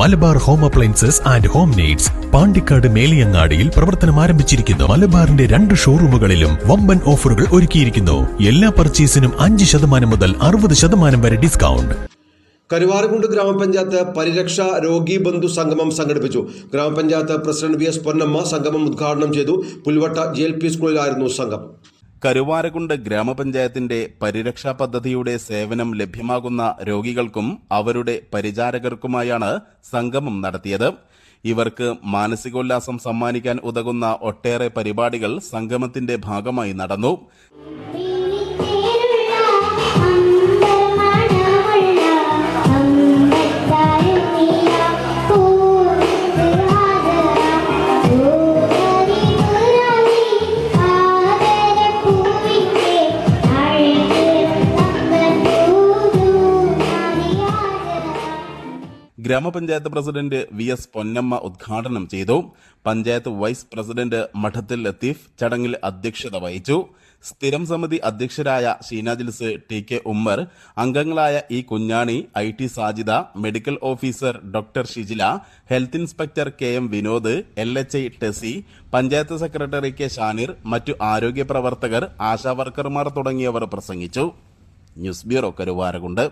Malabar home appliances and home needs Pandikkad മേലിയങ്ങാടിയിൽ പ്രവർത്തനം ആരംഭിച്ചിരിക്കുന്നു. മലബാറിന്റെ രണ്ട് ഷോറൂമുകളിലും വമ്പൻ ഓഫറുകൾ ഒരുക്കിയിരിക്കുന്നു. എല്ലാ പർച്ചേസിനും അഞ്ച് ശതമാനം മുതൽ അറുപത് ശതമാനം വരെ ഡിസ്കൗണ്ട്. കരുവാറുകുണ്ട് ഗ്രാമപഞ്ചായത്ത് പരിരക്ഷ രോഗി ബന്ധു സംഗമം സംഘടിപ്പിച്ചു. ഗ്രാമപഞ്ചായത്ത് പ്രസിഡന്റ് വി എസ് പൊന്നമ്മ സംഗമം ഉദ്ഘാടനം ചെയ്തു. പുൽവട്ട ജി എൽ പി സ്കൂളിലായിരുന്നു സംഘം. കരുവാരകുണ്ട് ഗ്രാമപഞ്ചായത്തിന്റെ പരിരക്ഷാ പദ്ധതിയുടെ സേവനം ലഭ്യമാകുന്ന രോഗികൾക്കും അവരുടെ പരിചാരകർക്കുമായാണ് സംഗമം നടത്തിയത്. ഇവർക്ക് മാനസികോല്ലാസം സമ്മാനിക്കാൻ ഉതകുന്ന ഒട്ടേറെ പരിപാടികൾ സംഗമത്തിന്റെ ഭാഗമായി നടന്നു. ഗ്രാമപഞ്ചായത്ത് പ്രസിഡന്റ് വി എസ് പൊന്നമ്മ ഉദ്ഘാടനം ചെയ്തു. പഞ്ചായത്ത് വൈസ് പ്രസിഡന്റ് മഠത്തിൽ ലത്തീഫ് ചടങ്ങിൽ അധ്യക്ഷത വഹിച്ചു. സ്ഥിരം സമിതി അധ്യക്ഷരായ ഷീന ജിൽസ് ടി കെ ഉമ്മർ അംഗങ്ങളായ E Kunhani I T Sajida medical officer doctor Shijila health inspector K M Vinod L H I Tessy panchayat secretary K Shanir മറ്റു ആരോഗ്യ പ്രവർത്തകർ ആശാ വർക്കർമാർ തുടങ്ങിയവർ പ്രസംഗിച്ചു. News bureau Karuvarakundu.